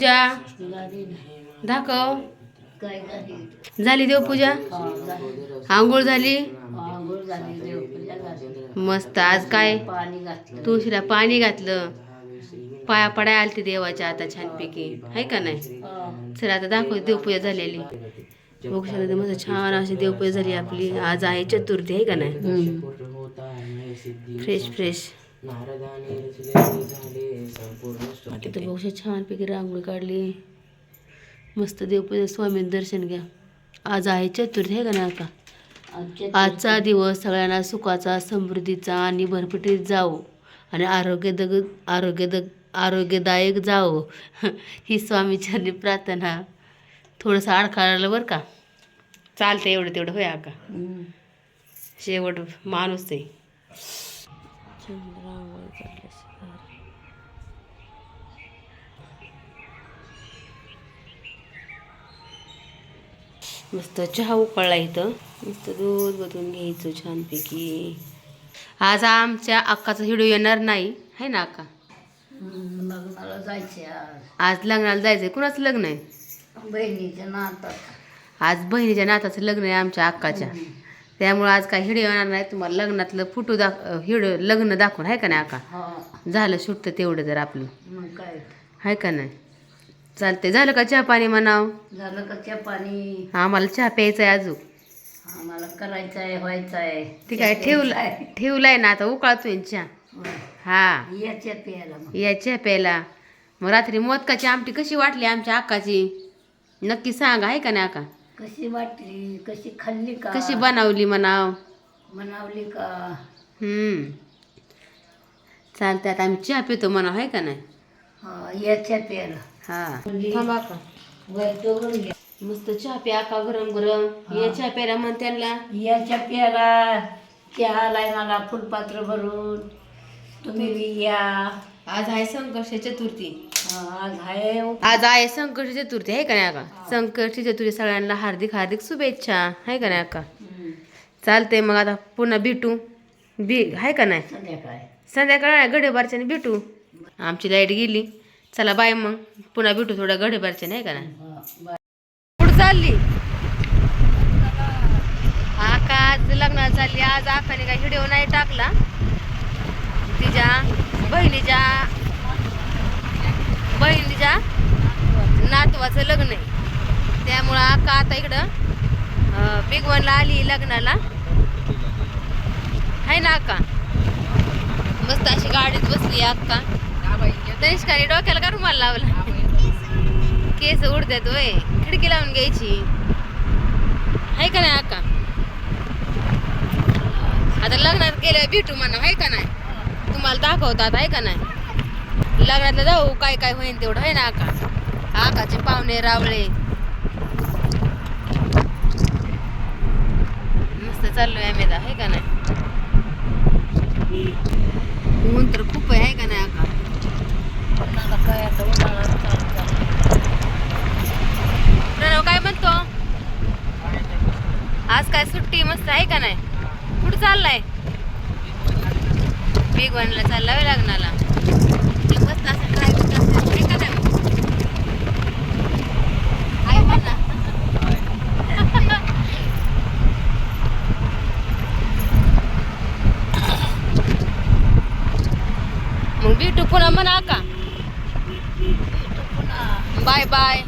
पूजा दाखव. झाली देवपूजा. आंघोळ झाली? मस्त. आज काय? तुळशीला पाणी घातलं. पाया पडाय आलती देवाच्या आता छानपैकी. आहे का नाही. चला आता दाखव देवपूजा झालेली. बघू शकता मस्त छान अशी देवपूजा झाली आपली. आज आहे चतुर्थी आहे का नाही? फ्रेश फ्रेश तिथं बघू शकता छानपैकी रांगोळी काढली. मस्त देवपूजा स्वामी दर्शन घ्या. आज आहे चतुर्थी आहे का नाही आता? आमच्या आजचा दिवस सगळ्यांना सुखाचा समृद्धीचा आणि भरभटीत जावो. आणि आरोग्यद आरोग्यद आरोग्यदायक जावो. ही स्वामीचरणी प्रार्थना. थोडंसं अडखळलं बरं का? चालतं एवढं तेवढं. होय का हम्म. शेवट माणूस आहे. मस्त चहा उकळला इथं. मस्त दूध बदलून घ्यायचं छानपैकी. आज आमच्या अक्काचा व्हिडिओ येणार नाही. है ना अक्का? लग्नाला जायचे आज आज लग्नाला जायचंय. कुणाचं लग्न आहे? बहिणीच्या नातात. आज बहिणीच्या नाताचं लग्न आहे आमच्या अक्काच्या. त्यामुळे आज काय हिडिओ येणार नाही तुम्हाला लग्नातलं फोटो दाख हिडिओ लग्न दाखवून आहे का नाही हा. झालं सुटतं तेवढं जर आपलं. मग काय? आहे का नाही? चालतंय. झालं का चहा पाणी म्हणाव? झालं का त्या पाणी? आम्हाला चहा प्यायचा आहे अजून. आम्हाला करायचं आहे व्हायचं आहे ती काय ठेवलाय ठेवलाय ना आता उकाळतोय चहा. हा. याच्या प्यायला या चहा प्यायला. मग रात्री मोदकाची आमटी कशी वाटली आमच्या अक्काची नक्की सांग आहे का नाही अक्का कशी वाटली कशी खाल्ली का? कशी बनवली म्हणाव? बनवली का? हम्म. चालतंय आता आम्ही चहा पितो म्हणा आहे का नाही? हा याच्या प्यायला. हा. थांबा का? वर तोडून घ्या मस्त चहा प्या का गरम गरम ये चहा प्यायला म्हण त्यांना. याच्या प्याला चहा आलाय मला फुलपात्र भरून. तुम्ही बी या. आज आहे संकष्ट चतुर्थी हा, आज आहे आज आहे संकष्ट चतुर्थी आहे का नाही का संकष्ट चतुर्थी सगळ्यांना हार्दिक हार्दिक शुभेच्छा आहे का नाही का चालतंय मग आता पुन्हा भेटू. बी आहे का नाही? संध्याकाळी. संध्याकाळ गडेबारच्याने भेटू. आमची लाइट गेली. चला बाय मग. पुन्हा भेटू थोड्या गडेबारच्याने आहे का नाही? बाय. कुठं चालली? आका आज लग्नाला चालली? आज आकाने काही व्हिडिओ नाही टाकला? बहिणीच्या बहिणीच्या नातवाचं लग्न आहे. त्यामुळं आका आता इकडं बिग वनला आली लग्नाला. आहे ना अक्का मस्त अशी गाडीत बसली अक्का तनिष्काने डोक्याला का रुमाल लावला. केस उडतात वय. खिडकी लावून घ्यायची. आहे का नाही अक्का आता लग्नात गेल्यावर भेटू म्हणा आहे का नाही? तुम्हाला दाखवतात आहे का नाही? लग्नातलं जाऊ काय काय होईन तेवढं आहे ना आका आकाचे पाहुणे रावळे. मस्त चाललोय आम्ही आहे का नाही? ऊन तर खूप आहे का नाही आका काय उन्हाळा प्रणव काय म्हणतो? आज काय सुट्टी मस्त आहे का नाही? कुठं चाललाय? बिग वनला चाललाय लग्नाला. ते मस्त असं ड्रायव्हिंग असं आहे का नाही आहे म्हणा. मग पुन्हा म्हणा का? Bye bye.